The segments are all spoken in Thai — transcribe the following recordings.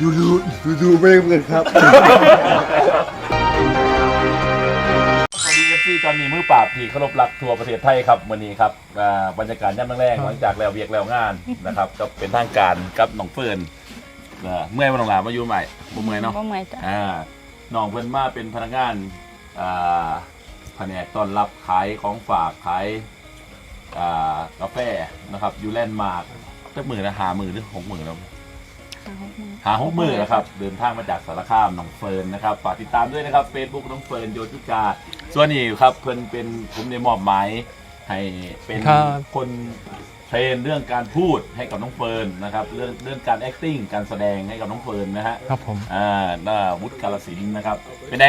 ดูดูดูดูไม่เหมือนครับ สวัสดีเอฟซีจอนนี่มือปราบที่เคารพรักทัวร์ประเทศไทยครับวันนี้ครับอ่าบรรยากาศย่ำแรงๆหลังจากแล้วเวียกแล้วงานนะครับ ก็เป็นทางการกับน้องเฟิร์นเอ่อเมื่อยมาลงหลามาอยู่ใหม่บ่เมื่อยเนาะบ่เมื่อยจ้ะ อ่าน้องเพิ่นมาเป็นพนักงานอ่าแผนกต้อนรับขายของฝากขายอ่ากาแฟนะครับอยู่แลนด์มาร์กจักมือนะหามือหรือหกมือแล้ว หาหกโมงหาหกมือนะครับ เดินทางมาจากสารคามน้องเฟิร์นนะครับฝากติดตามด้วยนะครับ Facebook น้องเฟิร์นโยธิกาส่วนนี้ครับเพิ่นเป็นผมในมอบหมายให้เป็นครับ คนเทรนเรื่องการพูดให้กับน้องเฟิร์นนะครับเรื่องเรื่องการ acting การแสดงให้กับน้องเฟิร์นนะฮะ ครับผม อ่าหน้าวุฒิกาลสินธุ์นะครับ เป็นไง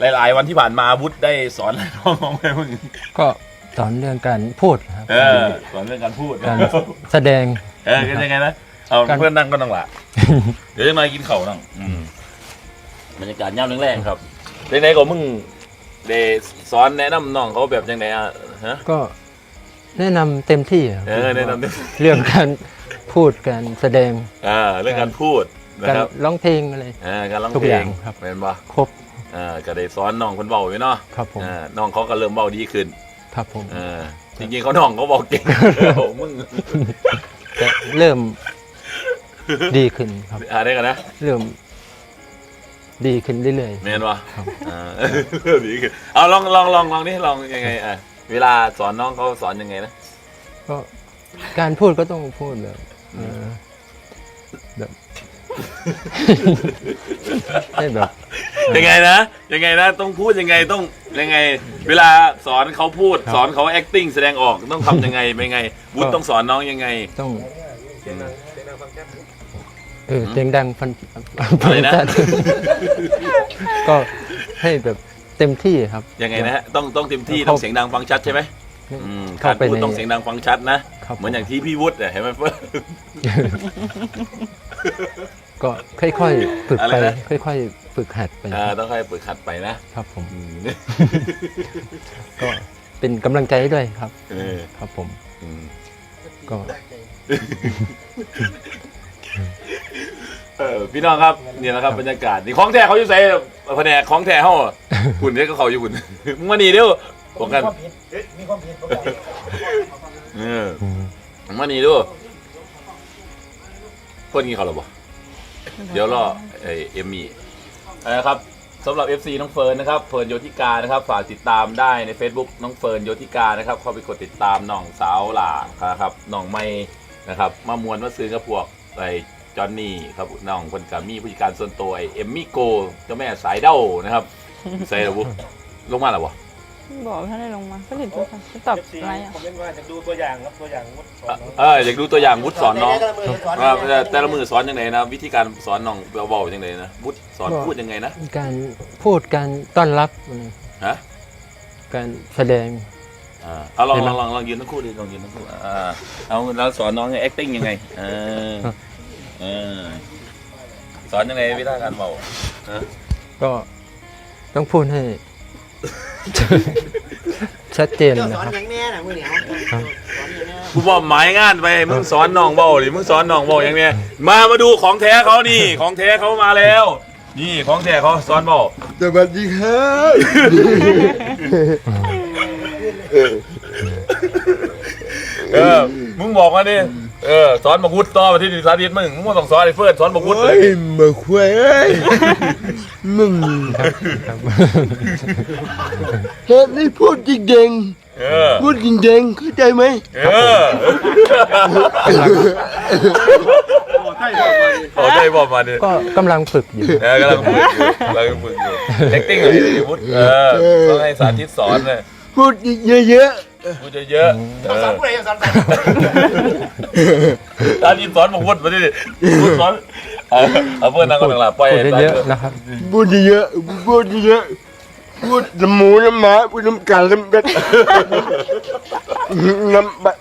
หลาย ๆ วันที่ผ่านมาวุฒิได้สอนอะไรน้องๆไหมมึงก็สอนเรื่องการพูดครับ เออสอนเรื่องการพูดการแสดง เออเป็นยังไงนะเอาการ เพื่อนนั่งก็นั่งละ เดี๋ยวจะมากินเข่าวนั่งอืมบรรยากาศย่ำแรงๆครับเด็กไหนก็มึงเดสอนแนะนำน้องเขาแบบยังไงอะฮะก็แนะนำเต็มที่ครับเออแนะนำดิเรื่องการพูดการแสดงอ่าเรื่องการพูดนะการครับร้องเพลงอะไร อ่าการร้องทุกเพลอย่างงครับ เป็นปะครบอ่าก็ได้สอนน้องคนเบาอยู่เนาะครับผมอ่าน้องเขาก็เริ่มเบาดีขึ้นครับผมอ่าจริงๆเขาน้องเขาบอกเก่งโอ้มึงจะเริ่ม ดีขึ้นครับอ่าได้กันนะเริ่มดีขึ้นเรื่อยเมนวะครับอ่าดีขึ้นเอาลองลองลองลองนี่ลองยังไงอะเวลาสอนน้องเขาสอนยังไงนะๆก็การพูดก็ต้องพูดแบบเออแบบ ให้แบบ ยังไงนะยังไงนะต้องพูดยังไงต้องยังไง เวลาสอนเขาพูด ครับสอนเขา acting แสดงออกต้องทำยังไงเป็นไงวุฒิก็ ต้องสอนน้องยังไงต้อง อืมเออเสียงดังฟันอะไรนะฟัชัด ก็ให้แบบเต็มที่ครับ ยังไงนะฮะต้องต้องเต็มที่เข้าต้องเสียงดังฟังชัดใช่ไหมอืมเข้าการไปพูดในต้องเสียงดังฟังชัดนะครับ เหมือนอย่างที่พี่วุฒิเนี่ยเห็นไหมเฟิร์นก็ค่อยๆฝึกอะไรไป นะ ค่อยๆฝึกหัดไปอ่าต้องค่อยฝึกขัดไปนะครับผม อืมก็เป็นกำลังใจให้ด้วยครับ เออครับผม อืมก็ เออพี่น้องครับนี่แหละครับบรรยากาศนี่ของแท้เขาอยู่ใส่แผนกของแท้เขาอะคุณเนี่ยก็เขาอยู่คุณมึงมานี่เดี๋ยวบอกกันมีความผิดปกติเอออืมมึงมานี่ดูคนนี้เขาหรอบ่เดี๋ยวรอไอเอมมี่นะครับสำหรับ FC น้องเฟิร์นนะครับเฟิร์นโยธิกานะครับฝากติดตามได้ใน Facebook น้องเฟิร์นโยธิกานะครับเข้าไปกดติดตามน้องสาวหล่าครับน้องไม่นะครับมามวนมาซื้อกับพวก ไอจอนนี่ครับน้องคนกามีผู้จัดการส่วนตัวไอเอมมี่โกเจ้าแม่สายเด้านะครับใส่ระบุลงมาแล้วบ่บอกท่านได้ลงมาก็ติดตัวค่ะจะตอบอะไรอะคอมเมนต์ว่าจะดูตัวอย่างครับตัวอย่างวุฒิสอนน้องเอออยากดูตัวอย่างวุฒิสอนน้องแต่ละมือสอนว่าแต่แต่ละมือสอนยังไงนะ วิธีการสอนน้องเบาๆยังไงนะวุฒิสอนพูดยังไงนะ การพูดการต้อนรับอะไรฮะการแสดง อ่าเอาลองเห็นลไหมองลองลองยืนทั้งคู่ดิลองยืนทั้งคู่อ่าเอาแล้วสอนน้อง acting ยังไงเออเออสอนยังไงวิธีการเบาฮะก็ต้องพูดให้ ชัดเจนเจ้านะสอนครับ อย่างแน่น่ะมือเหนียวสอนอย่างแน่กูบอกหมายงานไปมึงสอนน้องเบาดิมึงสอนน้องเบาอย่างเนี้ยมามาดูของแท้เขานี่ ของแท้เขามาแล้ว นี่ของแท้เขาสอนเบาสวัสดีครับ เออ มึงบอกมาดิ เออสอนบักวุฒิต่อไปที่สาธิตมึง มึงไม่ต้องสอนไอ้เฟิร์นสอนบักวุฒิเลยมาคุยเอ้ยมึงครับเฮ้ยนี่พูดจริงเออ ๆพูดจริงๆเข้าใจไหมเออโอ้ได้บอกมาดิก็กำลังฝึกอยู่ เออกำลังฝึกอยู่กำลังฝึกอยู่ acting อะไรดิวุฒิเออต้องให้สาธิตสอนเลย พูดเยอะพูดเยอะๆเออๆสอนผู้ใดสอนไปสาธิตสอนบักวุฒิมาดิวุฒิสอนเออเอาเพื่อนนั่งกันหลังปล่อยพูดให้เยอะๆนะครับพูดเยอะๆพูดเยอะๆพูดน้ำหมูน้ำหมาพูดน้ำไก่น้ำเป็ดน้ำบะ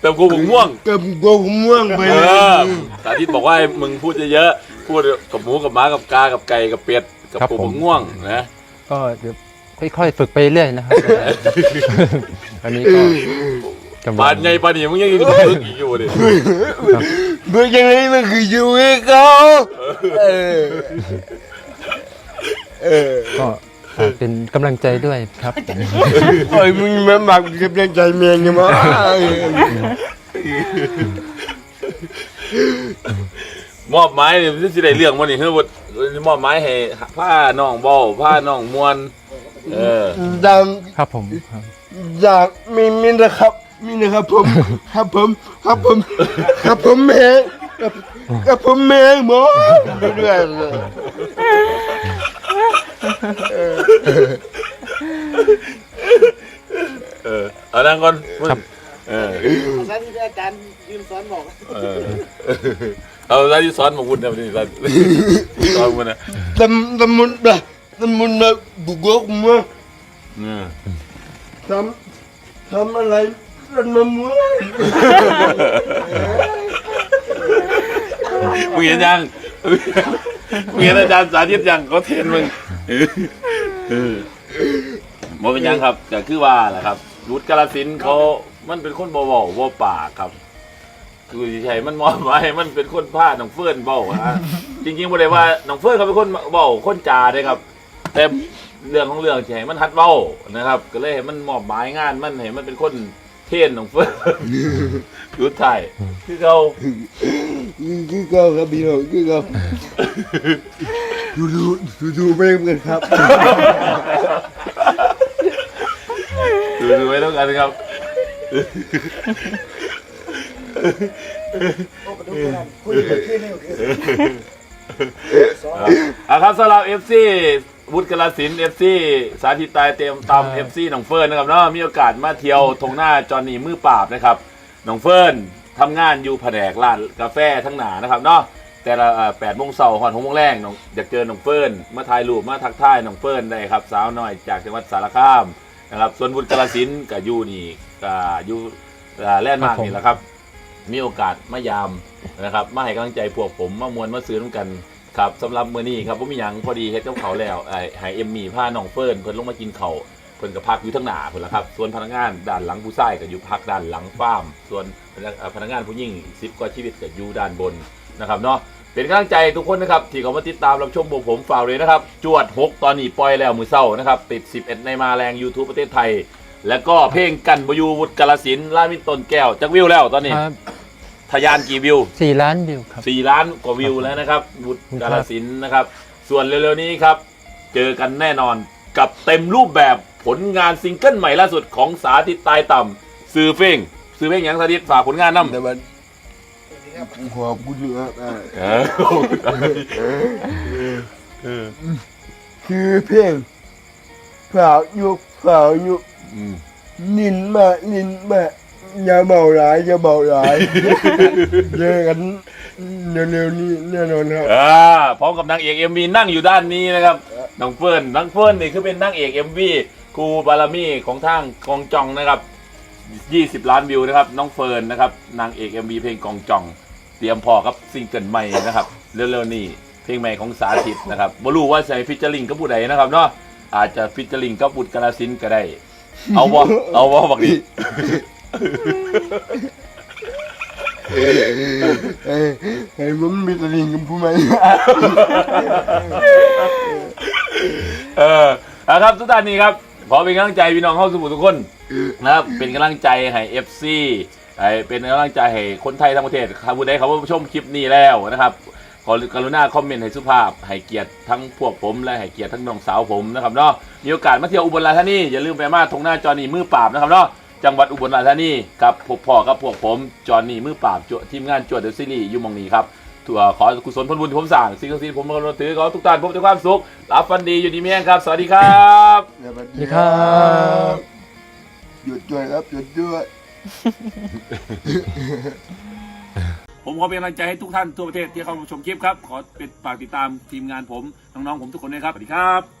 แต่กูผมง่วงกับโกผมม่วงไปเออสาธิตบอกว่าให้มึงพูดเยอะๆพูดกับหมูกับม้ากับกากับไก่กับเป็ดกับครับปูผม ผมง่วงนะก็เดี๋ยว ค่อยๆฝึกไปเรื่อยนะครับ อันนี้ก็กำปาลันงไงปานนี่มึงยังอยู่กับมึงอีกอยู่ดิเมื่อยังไงมันคืออยู่ให้เขาเออเออก็ฝากเป็นกำลังใจด้วยครับ โอ้ยมึงมาหมักกับใจใจเมียงยังมั้งมอบไม้นี่มันสิได้เรื่องบ่นี่เฮ้ยบ่มอบไม้ให้ผ้าน้องเบ้าผ้าน้องมวน เออดังครับผมครับอยากมีมีนะครับมีนะครับผม ครับผม ครับผม ครับผมแม่ครับครับผมแม่หมอเรื่อยๆเลยเออเอานั่งก่อนมึงครับเออสาธิตอาจารย์ยืมสอนบอกเออเอาได้ที่สอนมาคุณทำนี่สอนสอนมันนะตำตำมุนแบบตำ มุนแบบบุกกมาเออทำทำอะไรกันมามัวมึงเห็นยังมึงเห็นอาจารย์สาธิตยังเขาเทรนมึงเออเออบ่เป็นหยังครับก็คือว่าแหละครับรุดกาลสินธุ์เขา มันเป็นคนบ่เว้าบ่ปากครับ คือสิใช่มันมองไว้มันเป็นคนพาน้องเฟิร์นเบ้าฮะจริงๆบ่ได้ว่าน้องเฟิร์นเขาเป็นคนเบ้าคนจาเด้ครับ แต่เรื่องของเรื่องสิให้มันฮัดเบ้านะครับ ก็เลยให้มันมอบหมายงานมันให้มันเป็นคนเทรนน้องเฟิร์นยุดถ่ายคือเขาคือก็ครับพี่น้องคือก็ดูดูดูดูไปกันครับดูดูไว้ต้องกันครับคุยกันขึ้นนี่คือสอนอะครับสำหรับ FC วุฒิกลสิน FC สาธิตตายเต็มตำ FC หนองเฟิร์นนะครับเนาะมีโอกาสมาเที่ยวทงหน้าจอห์นนี่มือปราบนะครับหนองเฟิร์นทำงานอยู่แผนกร้านกาแฟทั้งหนานะครับเนาะแต่ละแปดโมงเช้าหอนหกโมงแรงน้องอยากเจอหนองเฟิร์นมาถ่ายรูปมาทักทายหนองเฟิร์นได้ครับ สาวน้อยจากจังหวัดสารคามนะครับส่วนวุฒิกลสินกับยูนี่ก็อยู่อ่าแล่นด์มากนี่แหละครับ มีโอกาสมายามนะครับมาให้กำลังใจพวกผมมามวนมาซื้อน้ำกัน ครับสำหรับมื้อนี้ครับผมมีหยังพอดีเฮ็ดกับเขาวแล้วไอ้ให้เอ็มมี่พาน้องเฟิร์นเพิ่นลงมากินเขาวเพิ่นก็พักอยู่ทั้งหน้าเพิ่นละครับ ส่วนพนักงานด้านหลังผู้ชายก็อยู่พักด้านหลังฟาร์มส่วนพนักเอ่อพนักงานผู้หญิง10กว่าชีวิตก็อยู่ด้านบนนะครับเนาะเป็นกำลังใจทุกคนนะครับที่เขามาติดตามรับชมพวกผมฝากเลยนะครับ จวด 6 ตอนนี้ปล่อยแล้วมือเศร้านะครับติด 11 ในมาแรง YouTube ประเทศไทย แล้วก็เพลงกันบอยูวุฒิกาลสินธุ์ลามินตนแก้วจักวิวแล้วตอนนี้ ครับ ทะยานกี่วิว สี่ล้านวิวครับสี่ล้านกว่าวิวแล้วนะครับบุตรกาลสินธุ์นะครับ ส่วนเร็วๆนี้ครับ เจอกันแน่นอนกับเต็มรูปแบบผลงานซิงเกิลใหม่ล่าสุดของสาธิตตายต่ำซื้อเฟ้งซื้อเฟ้งหยังสาธิตฝากผลงานน้ำแต่มันขอบคุณครับเออคือเพลงฝากยุกฝากยุกอืม นินมานินมา อย่าเบาหลายอย่าเบาหลายเจอกันเร็วๆนี้แน่นอนครับ อ่าพร้อมกับนางเอกเอ็มวีนั่งอยู่ด้านนี้นะครับน้องเฟิร์นน้องเฟิร์นนี่คือเป็นนางเอกเอ็มวีครูบารมีของทางกองจองนะครับ 20 ล้านวิวนะครับ น้องเฟิร์นนะครับนางเอก MV เพลงกองจอง เตรียมพอกับซิงเกิลใหม่นะครับเร็วๆนี้เพลงใหม่ของสาธิตนะครับบ่รู้ว่าใส่ฟิชเจอร์ลิงกับผู้ใดนะครับเนาะอาจจะฟิชเจอร์ลิงกับบุตรกาลสินก็ได้ เอาวะเอาวะบักดี ไอ้ผมมีตลิงกับผู้ใหมเออเอาครับทุกท่านนี้ครับ ขอเป็นกำลังใจพี่น้องเข้าสู่ทุกคนนะครับ เป็นกำลังใจให้ FC ให้เป็นกำลังใจให้คนไทยทั้งประเทศครับผู้ใดเขาชมคลิปนี้แล้วนะครับขอกรุณาคอมเมนต์ให้สุภาพให้เกียรติทั้งพวกผมและให้เกียรติทั้งน้องสาวผมนะครับเนาะมีโอกาสมาเที่ยวอุบลราชธานีอย่าลืมไปมาทงหน้าจอนี่มือปราบนะครับเนาะ จังหวัดอุบลราชธานีกับพวกพ่อกับพวกผม จอนี่มือปราบจวทีมงานจวดเดอะซีรีส์อยู่หมองนี้ครับถั่วขอกุศลผลบุญที่ผมสั่งสิ่งศักดิ์สิทธิ์ผมกำลังถือขอทุกท่านพบแต่ความสุขรับฟันดีอยู่ดีเมียงครับ สวัสดีครับ สวัสดีครับหยุดด้วยครับหยุดด้วย ผมขอเป็นกำลังใจให้ทุกท่านทั่วประเทศที่เข้ามาชมคลิปครับ ขอเป็นฝากติดตามทีมงานผม น้องๆผมทุกคนด้วยครับ สวัสดีครับ